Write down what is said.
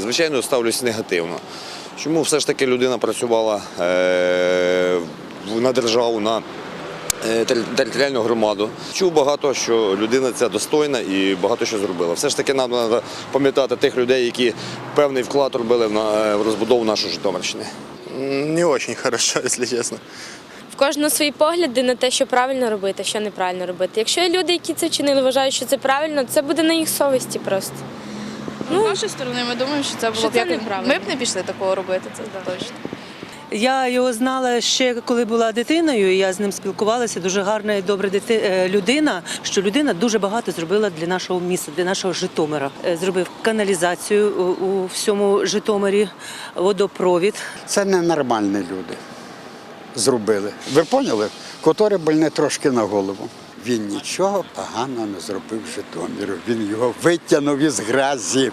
Звичайно, ставлюсь негативно. Чому все ж таки людина працювала е, на державу, на е, територіальну громаду. Чув багато, що людина ця достойна і багато що зробила. Все ж таки нам треба пам'ятати тих людей, які певний вклад робили в, на- е, розбудову нашої Житомирщини. Не очень хорошо, если честно. В кожного свої погляди на те, що правильно робити, що неправильно робити. Якщо є люди, які це вчинили, вважають, що це правильно, це буде на їх совісті просто. Ну, з нашої сторони, ми думаємо, що це було Що б це як... неправильно. Ми б не пішли такого робити, це точно. Я його знала ще коли була дитиною. і Я з ним спілкувалася. Дуже гарна і добра дити... е, людина. Що людина дуже багато зробила для нашого міста, для нашого Житомира. Е, Зробив каналізацію у, у всьому Житомирі, водопровід. Це ненормальні люди зробили. Ви поняли? Котрі больне трошки на голову. Він нічого поганого не зробив Житомиру. Він його витягнув із грязі.